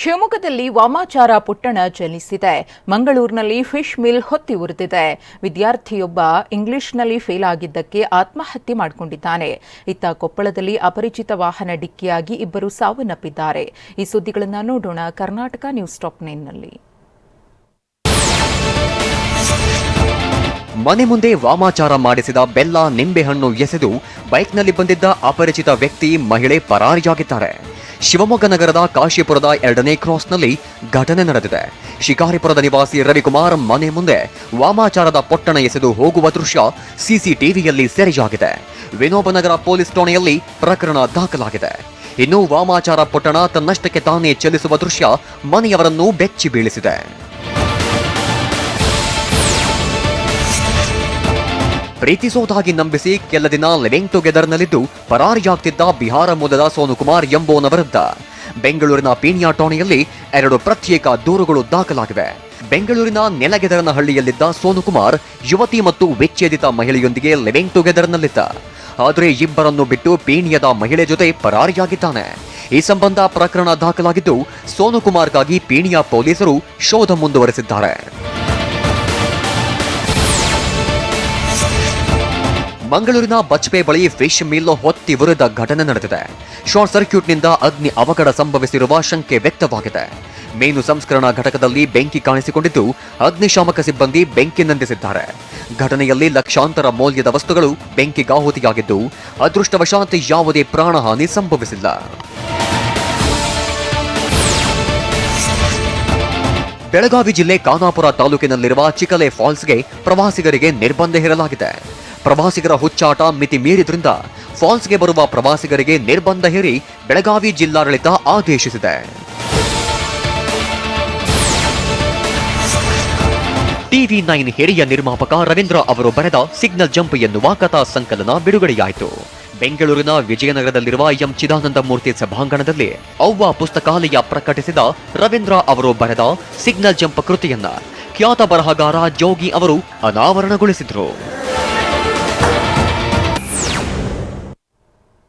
ಶಿವಮೊಗ್ಗದಲ್ಲಿ ವಾಮಾಚಾರ ಪುಟ್ಟಣ ಚಲಿಸಿದೆ. ಮಂಗಳೂರಿನಲ್ಲಿ fish mill ಹೊತ್ತಿ ಉರಿದಿದೆ. ವಿದ್ಯಾರ್ಥಿಯೊಬ್ಬ ಇಂಗ್ಲಿಷ್ನಲ್ಲಿ ಫೇಲ್ ಆಗಿದ್ದಕ್ಕೆ ಆತ್ಮಹತ್ಯೆ ಮಾಡಿಕೊಂಡಿದ್ದಾನೆ. ಇತ್ತ ಕೊಪ್ಪಳದಲ್ಲಿ ಅಪರಿಚಿತ ವಾಹನ ಡಿಕ್ಕಿಯಾಗಿ ಇಬ್ಬರು ಸಾವನ್ನಪ್ಪಿದ್ದಾರೆ. ಈ ಸುದ್ದಿಗಳನ್ನು ನೋಡೋಣ ಕರ್ನಾಟಕ ನ್ಯೂಸ್ ಟಾಪ್ ನೈನ್ನಲ್ಲಿ. ಮನೆ ಮುಂದೆ ವಾಮಾಚಾರ ಮಾಡಿಸಿದ ಬೆಲ್ಲ ನಿಂಬೆಹಣ್ಣು ಎಸೆದು ಬೈಕ್ನಲ್ಲಿ ಬಂದಿದ್ದ ಅಪರಿಚಿತ ವ್ಯಕ್ತಿ ಮಹಿಳೆ ಪರಾರಿಯಾಗಿದ್ದಾರೆ. ಶಿವಮೊಗ್ಗ ನಗರದ ಕಾಶಿಪುರದ ಎರಡನೇ ಕ್ರಾಸ್ನಲ್ಲಿ ಘಟನೆ ನಡೆದಿದೆ. ಶಿಕಾರಿಪುರದ ನಿವಾಸಿ ರವಿಕುಮಾರ್ ಮನೆ ಮುಂದೆ ವಾಮಾಚಾರದ ಪೊಟ್ಟಣ ಎಸೆದು ಹೋಗುವ ದೃಶ್ಯ ಸಿಸಿಟಿವಿಯಲ್ಲಿ ಸೆರೆಯಾಗಿದೆ. ವಿನೋಬನಗರ ಪೊಲೀಸ್ ಠಾಣೆಯಲ್ಲಿ ಪ್ರಕರಣ ದಾಖಲಾಗಿದೆ. ಇನ್ನು ವಾಮಾಚಾರ ಪೊಟ್ಟಣ ತನ್ನಷ್ಟಕ್ಕೆ ತಾನೇ ಚಲಿಸುವ ದೃಶ್ಯ ಮನೆಯವರನ್ನು ಬೆಚ್ಚಿ ಬೀಳಿಸಿದೆ. ಪ್ರೀತಿಸೋದಾಗಿ ನಂಬಿಸಿ ಕೆಲ ದಿನ ಲಿವಿಂಗ್ ಟುಗೆದರ್ನಲ್ಲಿದ್ದು ಪರಾರಿಯಾಗ್ತಿದ್ದ ಬಿಹಾರ ಮೂಲದ ಸೋನುಕುಮಾರ್ ಕುಮಾರ್ ಎಂಬೋನ ವಿರುದ್ಧ ಬೆಂಗಳೂರಿನ ಪೀಣಿಯಾ ಠಾಣೆಯಲ್ಲಿ ಎರಡು ಪ್ರತ್ಯೇಕ ದೂರುಗಳು ದಾಖಲಾಗಿವೆ. ಬೆಂಗಳೂರಿನ ನೆಲಗೆದರನ ಹಳ್ಳಿಯಲ್ಲಿದ್ದ ಸೋನುಕುಮಾರ್ ಯುವತಿ ಮತ್ತು ವಿಚ್ಛೇದಿತ ಮಹಿಳೆಯೊಂದಿಗೆ ಲಿವಿಂಗ್ ಟುಗೆದರ್ನಲ್ಲಿದ್ದ. ಆದರೆ ಇಬ್ಬರನ್ನು ಬಿಟ್ಟು ಪೀಣ್ಯದ ಮಹಿಳೆ ಜೊತೆ ಪರಾರಿಯಾಗಿದ್ದಾನೆ. ಈ ಸಂಬಂಧ ಪ್ರಕರಣ ದಾಖಲಾಗಿದ್ದು ಸೋನುಕುಮಾರ್ಗಾಗಿ ಪೊಲೀಸರು ಶೋಧ ಮುಂದುವರೆಸಿದ್ದಾರೆ. ಮಂಗಳೂರಿನ ಬಚ್ಪೆ ಬಳಿ ಫಿಶ್ ಮಿಲ್ ಹೊತ್ತಿ ಉರಿದ ಘಟನೆ ನಡೆದಿದೆ. ಶಾರ್ಟ್ ಸರ್ಕ್ಯೂಟ್ನಿಂದ ಅಗ್ನಿ ಅವಘಡ ಸಂಭವಿಸಿರುವ ಶಂಕೆ ವ್ಯಕ್ತವಾಗಿದೆ. ಮೀನು ಸಂಸ್ಕರಣಾ ಘಟಕದಲ್ಲಿ ಬೆಂಕಿ ಕಾಣಿಸಿಕೊಂಡಿದ್ದು, ಅಗ್ನಿಶಾಮಕ ಸಿಬ್ಬಂದಿ ಬೆಂಕಿ ನಂದಿಸಿದ್ದಾರೆ. ಘಟನೆಯಲ್ಲಿ ಲಕ್ಷಾಂತರ ಮೌಲ್ಯದ ವಸ್ತುಗಳು ಬೆಂಕಿಗಾಹುತಿಯಾಗಿದ್ದು ಅದೃಷ್ಟವಶಾತ್ ಯಾವುದೇ ಪ್ರಾಣಹಾನಿ ಸಂಭವಿಸಿಲ್ಲ. ಬೆಳಗಾವಿ ಜಿಲ್ಲೆ ಖಾನಾಪುರ ತಾಲೂಕಿನಲ್ಲಿರುವ ಚಿಕಲೆ ಫಾಲ್ಸ್ಗೆ ಪ್ರವಾಸಿಗರಿಗೆ ನಿರ್ಬಂಧ ಹೇರಲಾಗಿದೆ. ಪ್ರವಾಸಿಗರ ಹುಚ್ಚಾಟ ಮಿತಿ ಮೀರಿದ್ರಿಂದ ಫಾಲ್ಸ್ಗೆ ಬರುವ ಪ್ರವಾಸಿಗರಿಗೆ ನಿರ್ಬಂಧ ಹೇರಿ ಬೆಳಗಾವಿ ಜಿಲ್ಲಾಡಳಿತ ಆದೇಶಿಸಿದೆ. ಟಿವಿ ನೈನ್ ಹಿರಿಯ ನಿರ್ಮಾಪಕ ರವೀಂದ್ರ ಅವರು ಬರೆದ ಸಿಗ್ನಲ್ ಜಂಪ್ ಎನ್ನುವ ಕಥಾ ಸಂಕಲನ ಬಿಡುಗಡೆಯಾಯಿತು. ಬೆಂಗಳೂರಿನ ವಿಜಯನಗರದಲ್ಲಿರುವ ಎಂ ಚಿದಾನಂದ ಮೂರ್ತಿ ಸಭಾಂಗಣದಲ್ಲಿ ಅವ್ವ ಪುಸ್ತಕಾಲಯ ಪ್ರಕಟಿಸಿದ ರವೀಂದ್ರ ಅವರು ಬರೆದ ಸಿಗ್ನಲ್ ಜಂಪ್ ಕೃತಿಯನ್ನ ಖ್ಯಾತ ಬರಹಗಾರ ಜೋಗಿ ಅವರು ಅನಾವರಣಗೊಳಿಸಿದರು.